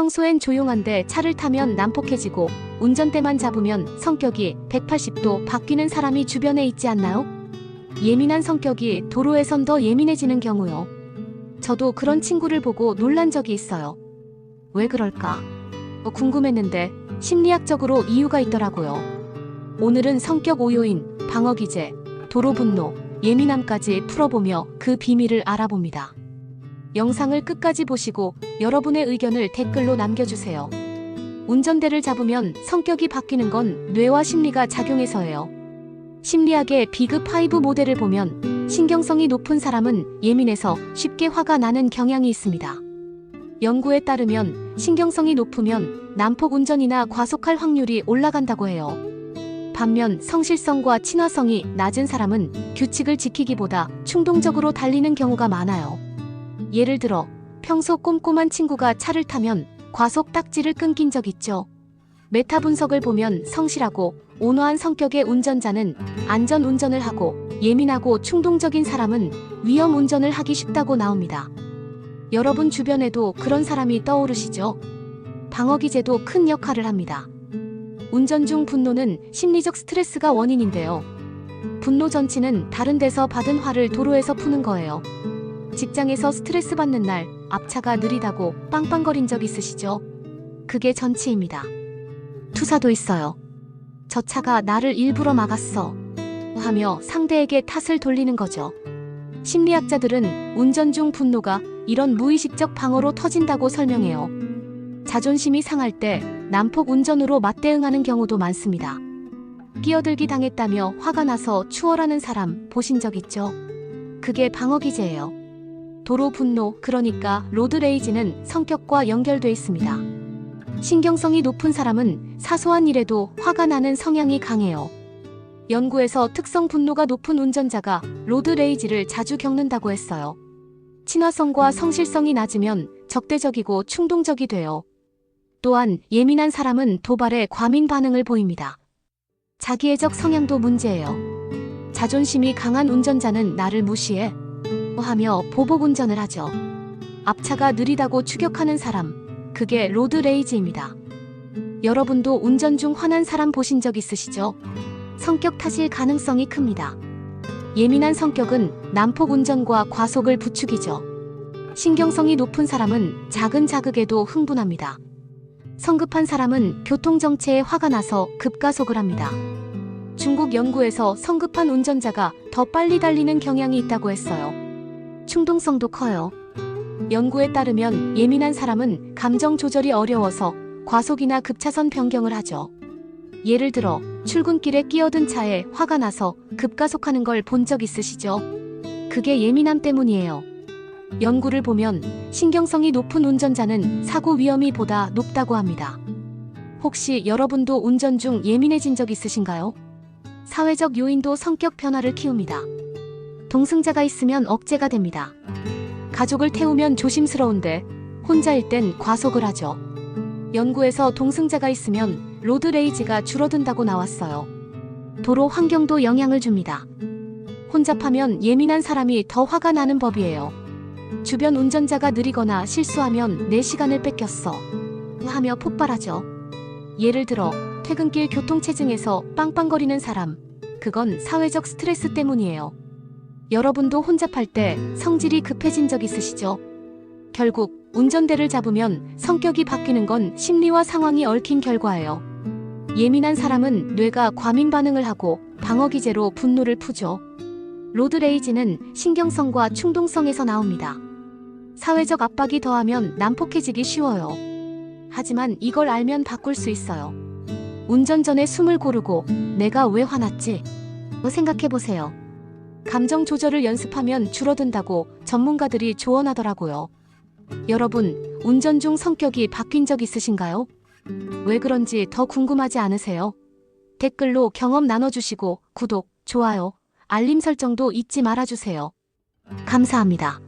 평소엔 조용한데 차를 타면 난폭해지고 운전대만 잡으면 성격이 180도 바뀌는 사람이 주변에 있지 않나요? 예민한 성격이 도로에선 더 예민해지는 경우요. 저도 그런 친구를 보고 놀란 적이 있어요. 왜 그럴까? 어, 궁금했는데 심리학적으로 이유가 있더라고요. 오늘은 성격 오요인 방어 기제, 도로 분노, 예민함까지 풀어보며 그 비밀을 알아봅니다. 영상을 끝까지 보시고 여러분의 의견을 댓글로 남겨주세요. 운전대를 잡으면 성격이 바뀌는 건 뇌와 심리가 작용해서예요. 심리학의 비급 5 모델을 보면 신경성이 높은 사람은 예민해서 쉽게 화가 나는 경향이 있습니다. 연구에 따르면 신경성이 높으면 난폭 운전이나 과속할 확률이 올라간다고 해요. 반면 성실성과 친화성이 낮은 사람은 규칙을 지키기보다 충동적으로 달리는 경우가 많아요. 예를 들어 평소 꼼꼼한 친구가 차를 타면 과속 딱지를 끊긴 적 있죠. 메타 분석을 보면 성실하고 온화한 성격의 운전자는 안전 운전을 하고 예민하고 충동적인 사람은 위험 운전을 하기 쉽다고 나옵니다. 여러분 주변에도 그런 사람이 떠오르시죠? 방어 기제도 큰 역할을 합니다. 운전 중 분노는 심리적 스트레스가 원인인데요. 분노 전치는 다른 데서 받은 화를 도로에서 푸는 거예요. 직장에서 스트레스 받는 날 앞차가 느리다고 빵빵거린 적 있으시죠? 그게 전치입니다. 투사도 있어요. 저 차가 나를 일부러 막았어. 하며 상대에게 탓을 돌리는 거죠. 심리학자들은 운전 중 분노가 이런 무의식적 방어로 터진다고 설명해요. 자존심이 상할 때 난폭 운전으로 맞대응하는 경우도 많습니다. 끼어들기 당했다며 화가 나서 추월하는 사람 보신 적 있죠? 그게 방어 기제예요. 도로 분노, 그러니까 로드레이지는 성격과 연결돼 있습니다. 신경성이 높은 사람은 사소한 일에도 화가 나는 성향이 강해요. 연구에서 특성 분노가 높은 운전자가 로드레이지를 자주 겪는다고 했어요. 친화성과 성실성이 낮으면 적대적이고 충동적이 돼요. 또한 예민한 사람은 도발에 과민 반응을 보입니다. 자기애적 성향도 문제예요. 자존심이 강한 운전자는 나를 무시해 하며 보복 운전을 하죠. 앞차가 느리다고 추격하는 사람, 그게 로드레이지입니다. 여러분도 운전 중 화난 사람 보신 적 있으시죠? 성격 탓일 가능성이 큽니다. 예민한 성격은 난폭 운전과 과속을 부추기죠. 신경성이 높은 사람은 작은 자극에도 흥분합니다. 성급한 사람은 교통정체에 화가 나서 급가속을 합니다. 중국 연구에서 성급한 운전자가 더 빨리 달리는 경향이 있다고 했어요. 충동성도 커요. 연구에 따르면 예민한 사람은 감정 조절이 어려워서 과속이나 급차선 변경을 하죠. 예를 들어 출근길에 끼어든 차에 화가 나서 급가속하는 걸 본 적 있으시죠? 그게 예민함 때문이에요. 연구를 보면 신경성이 높은 운전자는 사고 위험이 보다 높다고 합니다. 혹시 여러분도 운전 중 예민해진 적 있으신가요? 사회적 요인도 성격 변화를 키웁니다. 동승자가 있으면 억제가 됩니다. 가족을 태우면 조심스러운데 혼자일 땐 과속을 하죠. 연구에서 동승자가 있으면 로드레이지가 줄어든다고 나왔어요. 도로 환경도 영향을 줍니다. 혼잡하면 예민한 사람이 더 화가 나는 법이에요. 주변 운전자가 느리거나 실수하면 내 시간을 뺏겼어. 하며 폭발하죠. 예를 들어 퇴근길 교통체증에서 빵빵거리는 사람. 그건 사회적 스트레스 때문이에요. 여러분도 혼잡할 때 성질이 급해진 적 있으시죠? 결국 운전대를 잡으면 성격이 바뀌는 건 심리와 상황이 얽힌 결과예요. 예민한 사람은 뇌가 과민 반응을 하고 방어 기제로 분노를 푸죠. 로드레이지는 신경성과 충동성에서 나옵니다. 사회적 압박이 더하면 난폭해지기 쉬워요. 하지만 이걸 알면 바꿀 수 있어요. 운전 전에 숨을 고르고 내가 왜 화났지? 생각해 보세요. 감정 조절을 연습하면 줄어든다고 전문가들이 조언하더라고요. 여러분, 운전 중 성격이 바뀐 적 있으신가요? 왜 그런지 더 궁금하지 않으세요? 댓글로 경험 나눠주시고 구독, 좋아요, 알림 설정도 잊지 말아주세요. 감사합니다.